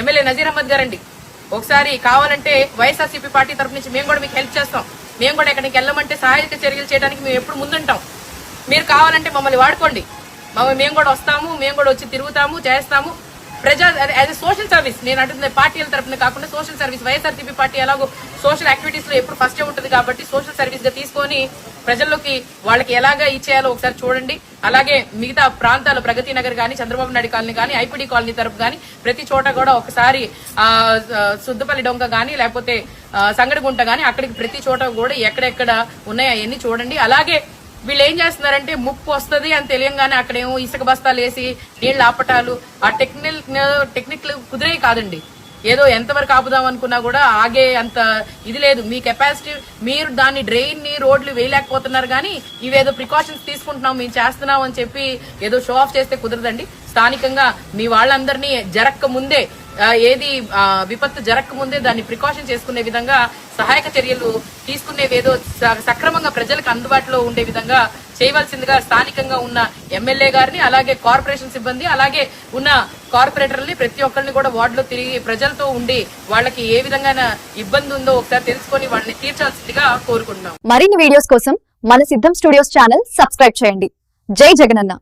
MLA Nazir Ahmed గారండి. ఒకసారి కావాలంటే వైఎస్ఆర్సీపీ పార్టీ తరఫు నుంచి మేము కూడా మీకు హెల్ప్ చేస్తాం. మేము కూడా ఎక్కడికి వెళ్ళమంటే సహాయక చర్యలు చేయడానికి మేము ఎప్పుడు ముందుంటాం. మీరు కావాలంటే మమ్మల్ని వాడుకోండి. మమ్మల్ని మేము కూడా వస్తాము మేము కూడా వచ్చి తిరుగుతాము చేస్తాము. ప్రజా యాజ్ సోషల్ సర్వీస్. నేను అంటుంది పార్టీల తరపున కాకుండా సోషల్ సర్వీస్. వైఎస్ఆర్సీపీ పార్టీ ఎలాగో సోషల్ యాక్టివిటీస్లో ఎప్పుడు ఫస్టే ఉంటుంది కాబట్టి సోషల్ సర్వీస్గా తీసుకొని ప్రజల్లోకి వాళ్ళకి ఎలాగా ఇచ్చేయాలో ఒకసారి చూడండి. అలాగే మిగతా ప్రాంతాలు ప్రగతి నగర్ కానీ చంద్రబాబు నాయుడు కాలనీ కానీ ఐపీడీ కాలనీ తరపు కానీ ప్రతి చోట కూడా ఒకసారి ఆ, సుద్దపల్లి డొంక కానీ లేకపోతే సంగడిగుంట కానీ అక్కడికి ప్రతి చోట కూడా ఎక్కడెక్కడ ఉన్నాయో అవన్నీ చూడండి. అలాగే వీళ్ళు ఏం చేస్తున్నారంటే ముప్పు వస్తుంది అని తెలియంగానే అక్కడేమో ఇసుక బస్తాలు వేసి నీళ్ళు ఆపటాలు. ఆ టెక్నిక్ టెక్నిక్లు కుదిరే కాదండి. ఏదో ఎంతవరకు ఆపుదాం అనుకున్నా కూడా ఆగే అంత ఇది లేదు. మీ కెపాసిటీ మీరు దాన్ని డ్రైన్ని రోడ్లు వేయలేకపోతున్నారు కానీ ఇవేదో ప్రికాషన్స్ తీసుకుంటున్నాం మేము చేస్తున్నాం అని చెప్పి ఏదో షో ఆఫ్ చేస్తే కుదరదండి. స్థానికంగా మీ వాళ్ళందరినీ జరక్క ముందే ఏది విపత్తు జరక్క ముందే దాన్ని ప్రికాషన్ చేసుకునే విధంగా సహాయక చర్యలు తీసుకునేవేదో స- సక్రమంగా ప్రజలకు అందుబాటులో ఉండే విధంగా చేయవలసిందిగా స్థానికంగా ఉన్న ఎమ్మెల్యే గారిని అలాగే కార్పొరేషన్ సిబ్బంది అలాగే ఉన్న కార్పొరేటర్ని ప్రతి ఒక్కరిని కూడా వార్డులో తిరిగి ప్రజలతో ఉండి వాళ్ళకి ఏ విధంగా ఇబ్బంది ఉందో ఒకసారి తెలుసుకొని వాళ్ళని తీర్చాల్సిందిగా కోరుకుంటున్నాం. మరిన్ని వీడియోస్ కోసం మన సిద్ధం స్టూడియోస్ ఛానల్ సబ్స్క్రైబ్ చేయండి. జై జగనన్న.